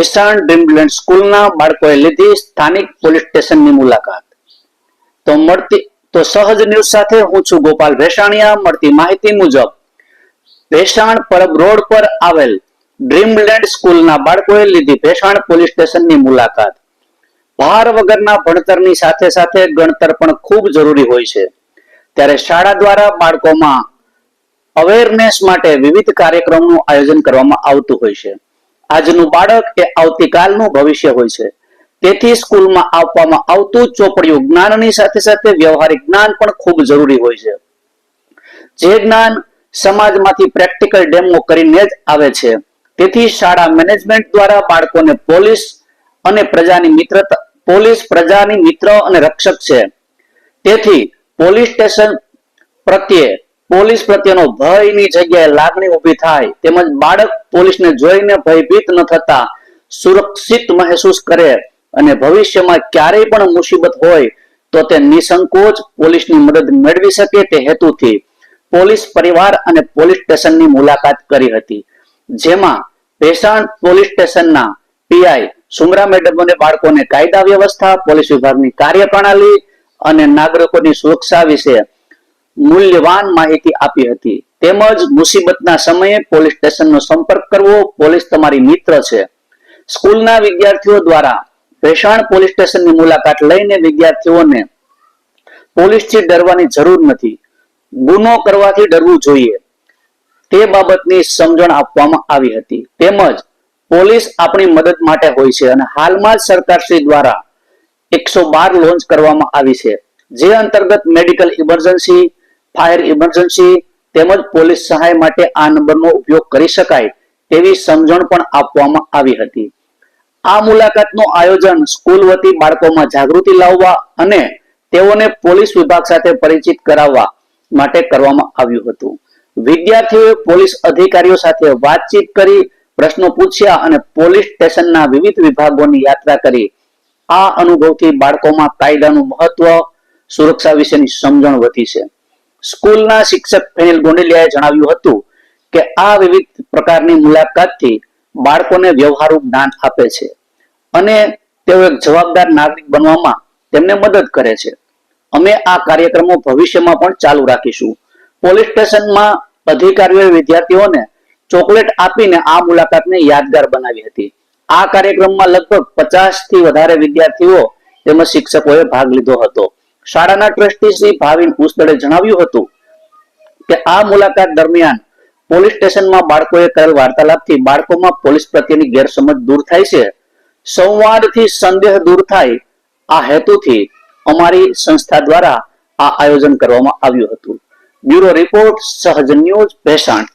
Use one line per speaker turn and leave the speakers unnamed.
કિસાન Dreamland સ્કૂલના બાળકોએ લીધી સ્થાનિક પોલીસ સ્ટેશનની મુલાકાત. તો મળતી, તો સહજ ન્યૂઝ સાથે હું છું ગોપાલ ભેસાણીયા. મળતી માહિતી મુજબ, ભેસાણ પરબ રોડ પર આવેલ ડ્રીમલેન્ડ સ્કૂલના બાળકોએ લીધી ભેસાણ પોલીસ સ્ટેશનની મુલાકાત. ભાર વગરના ભણતરની સાથે સાથે ગણતર પણ ખૂબ જરૂરી હોય છે. ત્યારે શાળા દ્વારા બાળકોમાં અવેરનેસ માટે વિવિધ કાર્યક્રમનું આયોજન કરવામાં આવતું હોય છે. આજનું બાળક એ આવતીકાલનું ભવિષ્ય હોય છે. તેથી સ્કૂલમાં આપવામાં આવતું ચોપડિયું જ્ઞાનની સાથે સાથે વ્યવહારિક જ્ઞાન પણ ખૂબ જરૂરી હોય છે. જે જ્ઞાન સમાજમાંથી પ્રેક્ટિકલ ડેમો કરીને જ આવે છે. તેથી શાળા મેનેજમેન્ટ દ્વારા બાળકોને પોલીસ અને પ્રજાની મિત્રતા, પોલીસ પ્રજાની મિત્ર અને રક્ષક છે. તેથી પોલીસ સ્ટેશન પ્રત્યે પોલીસ પ્રત્યેનો ભયની જગ્યાએ લાગણી ઊભી થાય. તેમજ બાળક પોલીસને જોઈને ભયભીત ન થતા સુરક્ષિત મહેસૂસ કરે અને ભવિષ્યમાં ક્યારેય પણ મુસીબત હોય તો તે નિસંકોચ પોલીસની મદદ મેળવી શકે તે હેતુથી પોલીસ પરિવાર અને પોલીસ સ્ટેશનની મુલાકાત કરી હતી. જેમાં ભેસાણ પોલીસ સ્ટેશનના પીઆઈ સુમરા મેડમને બાળકોને કાયદા વ્યવસ્થા, પોલીસ વિભાગની કાર્યપ્રણાલી અને નાગરિકોની સુરક્ષા વિશે મૂલ્યવાન માહિતી આપી હતી. તેમજ મુસીબતના સમયે પોલીસ સ્ટેશનનો સંપર્ક કરવો પોલીસ તમારી મિત્ર છે. સ્કૂલના વિદ્યાર્થીઓ દ્વારા ભેસાણ પોલીસ સ્ટેશનની મુલાકાત લઈને વિદ્યાર્થીઓને પોલીસથી ડરવાની જરૂર નથી. ગુનો કરવાથી ડરવું જોઈએ. તે બાબતની સમજણ આપવામાં આવી હતી. તેમજ પોલીસ આપણી મદદ માટે હોય છે અને હાલમાં જ સરકારશ્રી દ્વારા એકસો બાર લોન્ચ કરવામાં આવી છે. જે અંતર્ગત મેડિકલ ઇમરજન્સી ફાયર ઇમરજન્સી તેમજ પોલીસ સહાય માટે આ નંબરનો ઉપયોગ કરી શકાય તેવી સમજણ પણ આપવામાં આવી હતી. આ મુલાકાતનું આયોજન સ્કૂલ વતી બાળકોમાં જાગૃતિ લાવવા અને તેઓને પોલીસ વિભાગ સાથે પરિચિત કરાવવા માટે કરવામાં આવ્યું હતું. વિદ્યાર્થીઓએ પોલીસ અધિકારીઓ સાથે વાતચીત કરી પ્રશ્નો પૂછ્યા અને પોલીસ સ્ટેશનના વિવિધ વિભાગોની યાત્રા કરી. આ અનુભવથી બાળકોમાં કાયદાનું મહત્વ, સુરક્ષા વિશેની સમજણ વધી છે. સ્કૂલના શિક્ષક ફેનિલ ગોંડલિયાએ જણાવ્યું હતું કે આ વિવિધ પ્રકારની મુલાકાતથી બાળકોને વ્યવહારુ જ્ઞાન આપે છે અને તેઓ એક જવાબદાર નાગરિક બનવામાં તેમને મદદ કરે છે. અમે આ કાર્યક્રમો ભવિષ્યમાં પણ ચાલુ રાખીશું. પોલીસ સ્ટેશનમાં અધિકારીઓએ વિદ્યાર્થીઓને ચોકલેટ આપીને આ મુલાકાતને યાદગાર બનાવી હતી. આ કાર્યક્રમમાં લગભગ પચાસથી વધારે વિદ્યાર્થીઓ તેમજ શિક્ષકોએ ભાગ લીધો હતો. શાળાના ટ્રસ્ટી શ્રી ભાવિન ઉસદળે જણાવ્યું હતું કે આ મુલાકાત દરમિયાન પોલીસ સ્ટેશનમાં બાળકોએ કરેલ વાર્તાલાપથી બાળકોમાં પોલીસ પ્રત્યેની ગેરસમજ દૂર થાય છે. સંવાદથી સંદેહ દૂર થાય આ હેતુથી અમારી સંસ્થા દ્વારા આ આયોજન કરવામાં આવ્યું હતું. Bureau report, Sahaj news, Bhesan.